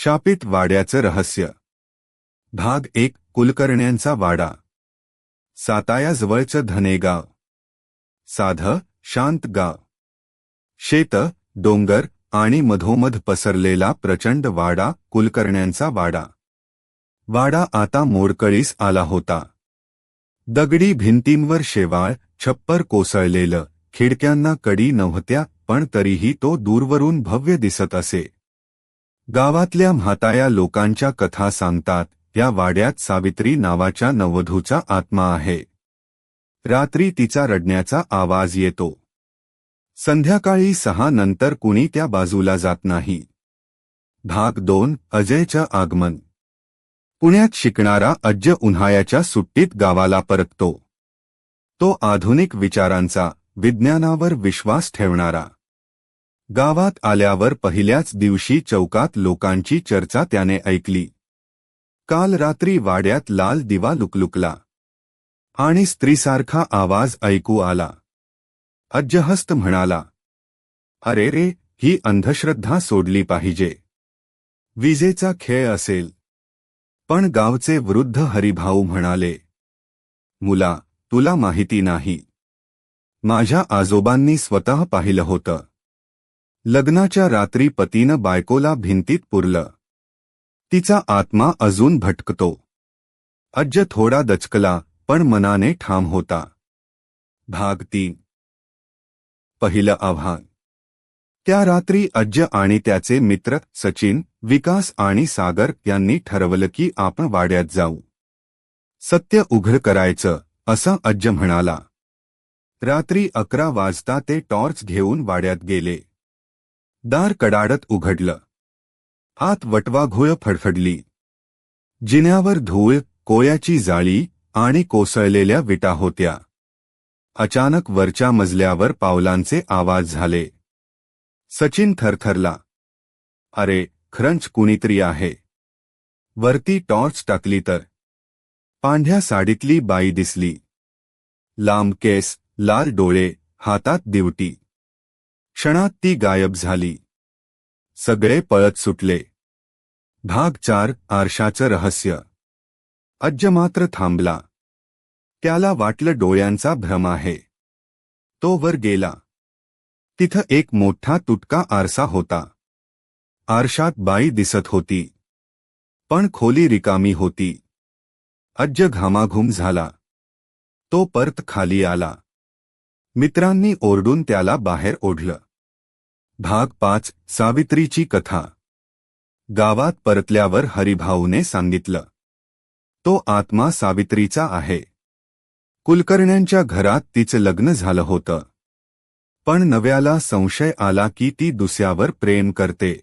शापित वाड्याचं रहस्य. भाग एक कुलकर्ण्यांचा वाडा. सातायाजवळचं धनेगाव. साध शांत गाव. शेत डोंगर आणि मधोमध पसरलेला प्रचंड वाडा कुलकर्ण्यांचा वाडा. वाडा आता मोडकळीस आला होता. दगडी भिंतींवर शेवाळ छप्पर कोसळलेलं खिडक्यांना कडी नव्हत्या पण तरीही तो दूरवरून भव्य दिसत असे. गावातल्या म्हाताया लोकांच्या कथा सांगतात या वाड्यात सावित्री नावाच्या नववधूचा आत्मा आहे. रात्री तिचा रडण्याचा आवाज येतो. संध्याकाळी सहा नंतर कुणी त्या बाजूला जात नाही. भाग दोन अजयचं आगमन. पुण्यात शिकणारा अज्ज उन्हाळ्याच्या सुट्टीत गावाला परततो. तो आधुनिक विचारांचा विज्ञानावर विश्वास ठेवणारा. गावात आल्यावर पहिल्याच दिवशी चौकात लोकांची चर्चा त्याने ऐकली. काल रात्री वाड्यात लाल दिवा लुकलुकला. आणि स्त्रीसारखा आवाज ऐकू आला. अज्जहस्त म्हणाला अरे रे ही अंधश्रद्धा सोडली पाहिजे. विजेचा खेळ असेल. पण गावचे वृद्ध हरिभाऊ म्हणाले मुला तुला माहिती नाही. माझ्या आजोबांनी स्वतः पाहिलं होतं. लग्नाच्या रात्री पतीनं बायकोला भिंतीत पुरलं. तिचा आत्मा अजून भटकतो. अज्ज थोडा दचकला पण मनाने ठाम होता. भाग तीन. पहिलं आव्हान. त्या रात्री अज्ज आणि त्याचे मित्र सचिन विकास आणि सागर यांनी ठरवलं की आपण वाड्यात जाऊ. सत्य उघड करायचं असं अज्ज म्हणाला. रात्री अकरा वाजता ते टॉर्च घेऊन वाड्यात गेले. दार कडाडत उघडलं. आत वटवाघोळ फडफडली. जिन्यावर धूळ कोयाची जाळी आणि कोसळलेल्या विटा होत्या. अचानक वरच्या मजल्यावर पावलांचे आवाज झाले. सचिन थरथरला. अरे खरंच कुणीतरी आहे. वरती टॉर्च टाकली तर. पांढ्या साडीतली बाई दिसली. लांब केस लाल डोळे हातात दिवटी. क्षणात ती गायब झाली. सगळे पळत सुटले. भाग चार आरशाचं रहस्य. अज्ज मात्र थांबला. त्याला वाटलं डोळ्यांचा भ्रम आहे. तो वर गेला. तिथं एक मोठा तुटका आरसा होता. आरशात बाई दिसत होती. पण खोली रिकामी होती. अज्ज घामाघूम झाला. तो परत खाली आला. मित्रांनी ओरडून त्याला बाहेर ओढलं. भाग पाच सावित्रीची कथा. गावात परतल्यावर हरिभाऊने सांगितलं तो आत्मा सावित्रीचा आहे. कुलकर्ण्यांच्या घरात तिचं लग्न झालं होतं. पण नव्याला संशय आला की ती दुसऱ्यावर प्रेम करते.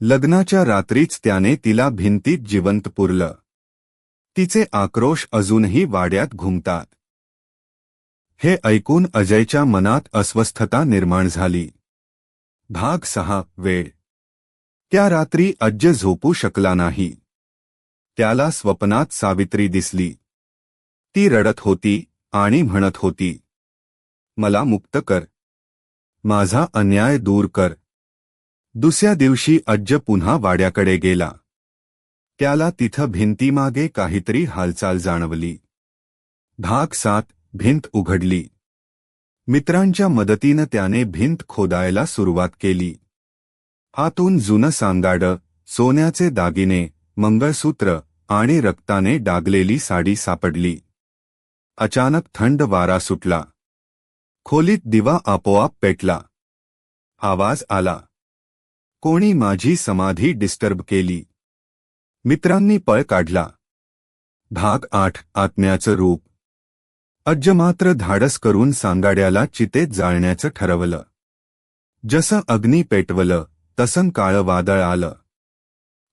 लग्नाच्या रात्रीच त्याने तिला भिंतीत जिवंत पुरलं. तिचे आक्रोश अजूनही वाड्यात घुमतात. हे ऐकून अजयच्या मनात अस्वस्थता निर्माण झाली. भाग सहा वेळ. त्या रात्री अज्ज झोपू शकला नाही. त्याला स्वप्नात सावित्री दिसली. ती रडत होती आणि म्हणत होती मला मुक्त कर. माझा अन्याय दूर कर. दुसऱ्या दिवशी अज्ज पुन्हा वाड्याकडे गेला. त्याला तिथं भिंतीमागे काहीतरी हालचाल जाणवली. भाग सात भिंत उघडली. मित्रांच्या मदतीनं त्याने भिंत खोदायला सुरुवात केली. आतून जुनं सांगाडं सोन्याचे दागिने मंगळसूत्र आणि रक्ताने डागलेली साडी सापडली. अचानक थंड वारा सुटला. खोलीत दिवा आपोआप पेटला. आवाज आला. कोणी माझी समाधी डिस्टर्ब केली. मित्रांनी पळ काढला. भाग आठ आत्म्याचं रूप. अज्ज मात्र धाडस करून सांगाड्याला चितेत जाळण्याचं ठरवलं. जसं अग्नी पेटवलं तसं काळं वादळ आलं.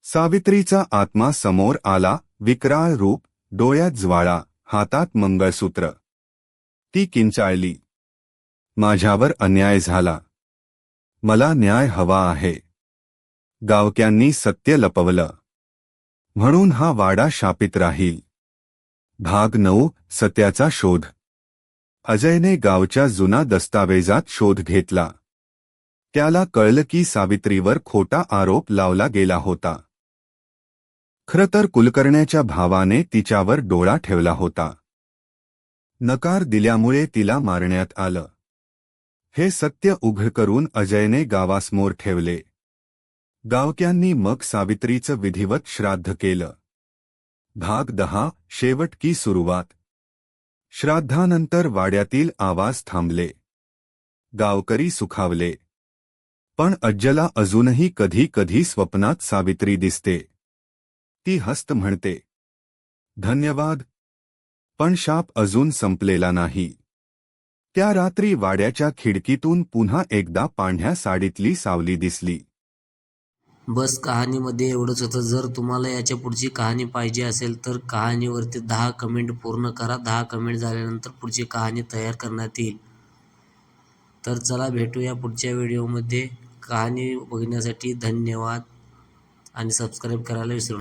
सावित्रीचा आत्मा समोर आला विकराळ रूप डोळ्यात ज्वाळा हातात मंगळसूत्र. ती किंचाळली. माझ्यावर अन्याय झाला. मला न्याय हवा आहे. गावक्यांनी सत्य लपवलं. म्हणून हा वाडा शापित राहील. भाग नऊ सत्याचा शोध. अजयने गावच्या जुना दस्तावेजात शोध घेतला. त्याला कळलं की सावित्रीवर खोटा आरोप लावला गेला होता. खरं तर कुलकर्ण्याच्या भावाने तिच्यावर डोळा ठेवला होता. नकार दिल्यामुळे तिला मारण्यात आलं. हे सत्य उघड करून अजयने गावासमोर ठेवले. गावक्यांनी मग सावित्रीचं विधिवत श्राद्ध केलं. भाग दहा शेवट की सुरुवात. श्राद्धानंतर वाड्यातील आवाज थांबले. गावकरी सुखावले. पण अज्जला अजूनही कधी कधी स्वप्नात सावित्री दिसते. ती हस्त म्हणते. धन्यवाद. पण शाप अजून संपलेला नाही. त्या रात्री वाड्याच्या खिडकीतून पुन्हा एकदा पांढ्या साडीतली सावली दिसली. बस कहाणीमध्ये एवढंच होतं. जर तुम्हाला याच्या पुढची कहाणी पाहिजे असेल तर कहाणीवरती दहा कमेंट पूर्ण करा. दहा कमेंट झाल्यानंतर पुढची कहाणी तयार करण्यात येईल. तर चला भेटूया पुढच्या व्हिडिओमध्ये. कहाणी बघण्यासाठी धन्यवाद आणि सबस्क्राईब करायला विसरू